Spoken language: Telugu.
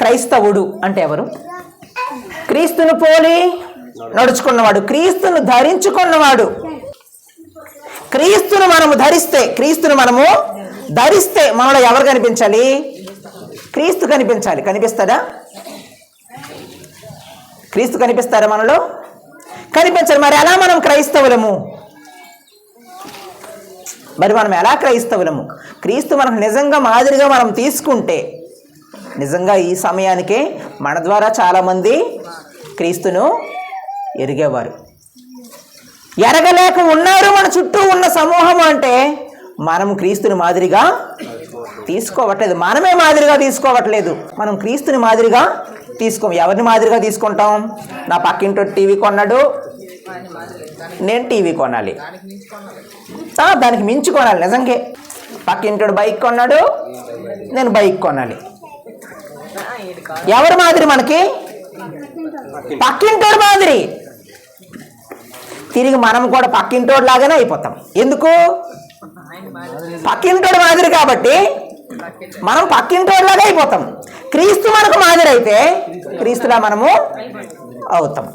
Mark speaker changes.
Speaker 1: క్రైస్తవుడు అంటే ఎవరు? క్రీస్తును పోలి నడుచుకున్నవాడు క్రీస్తును ధరించుకున్నవాడు. క్రీస్తును మనము ధరిస్తే క్రీస్తును మనము ధరిస్తే మనలో ఎవరు కనిపించాలి? క్రీస్తు కనిపించాలి. కనిపిస్తాడా? క్రీస్తు కనిపిస్తారా మనలో? కనిపించాలి మరి ఎలా మనం క్రైస్తవులము? మరి మనం ఎలా క్రైస్తవులము? క్రీస్తు మనకు నిజంగా మాదిరిగా మనం తీసుకుంటే నిజంగా ఈ సమయానికే మన ద్వారా చాలామంది క్రీస్తును ఎరిగేవారు. ఎరగలేక ఉన్నారు మన చుట్టూ ఉన్న సమూహం అంటే మనం క్రీస్తుని మాదిరిగా తీసుకోవట్లేదు. మనమే మాదిరిగా తీసుకోవట్లేదు. మనం క్రీస్తుని మాదిరిగా తీసుకోం. ఎవరిని మాదిరిగా తీసుకుంటాం? నా పక్కింటో టీవీ కొన్నాడు. నేను టీవీ కొనాలి. దానికి మించి కొనాలి. నిజంగా. పక్కింటోడు బైక్ కొన్నాడు. నేను బైక్ కొనాలి. ఎవరి మాదిరి మనకి? పక్కింటోడు మాదిరి. తిరిగి మనం కూడా పక్కింటోడు లాగానే అయిపోతాం. ఎందుకు? పక్కింటోడు మాదిరి కాబట్టి మనం పక్కింటోడులాగా అయిపోతాం. క్రీస్తు మనకు మాదిరి అయితే క్రీస్తులా మనము అవుతాం.